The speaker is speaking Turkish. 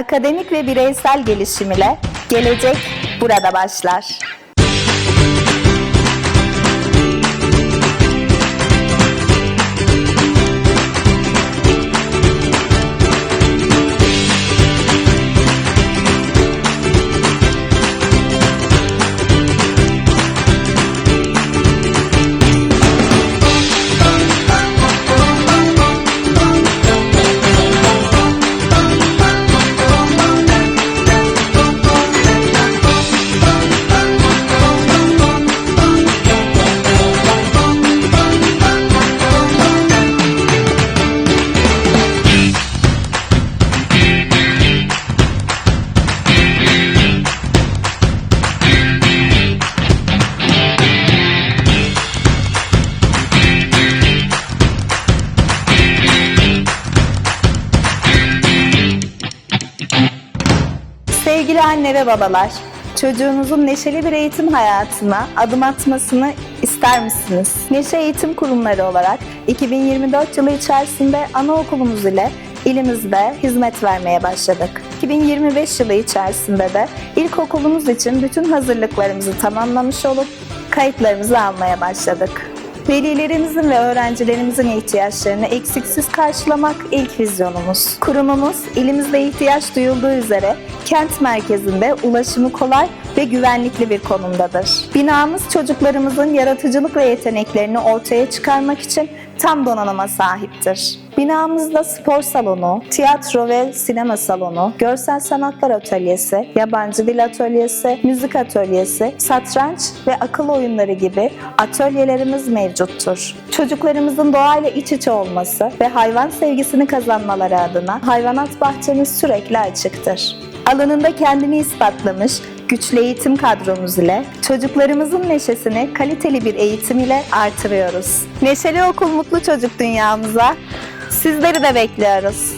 Akademik ve bireysel gelişim ile gelecek burada başlar. Sevgili anne ve babalar, çocuğunuzun neşeli bir eğitim hayatına adım atmasını ister misiniz? Neşe Eğitim Kurumları olarak 2024 yılı içerisinde anaokulumuz ile ilimizde hizmet vermeye başladık. 2025 yılı içerisinde de ilkokulumuz için bütün hazırlıklarımızı tamamlamış olup kayıtlarımızı almaya başladık. Velilerimizin ve öğrencilerimizin ihtiyaçlarını eksiksiz karşılamak ilk vizyonumuz. Kurumumuz ilimizde ihtiyaç duyulduğu üzere kent merkezinde ulaşımı kolay ve güvenlikli bir konumdadır. Binamız çocuklarımızın yaratıcılık ve yeteneklerini ortaya çıkarmak için tam donanıma sahiptir. Binamızda spor salonu, tiyatro ve sinema salonu, görsel sanatlar atölyesi, yabancı dil atölyesi, müzik atölyesi, satranç ve akıl oyunları gibi atölyelerimiz mevcuttur. Çocuklarımızın doğayla iç içe olması ve hayvan sevgisini kazanmaları adına hayvanat bahçemiz sürekli açıktır. Alanında kendini ispatlamış, güçlü eğitim kadromuz ile çocuklarımızın neşesini kaliteli bir eğitim ile artırıyoruz. Neşeli Okul Mutlu Çocuk dünyamıza sizleri de bekliyoruz.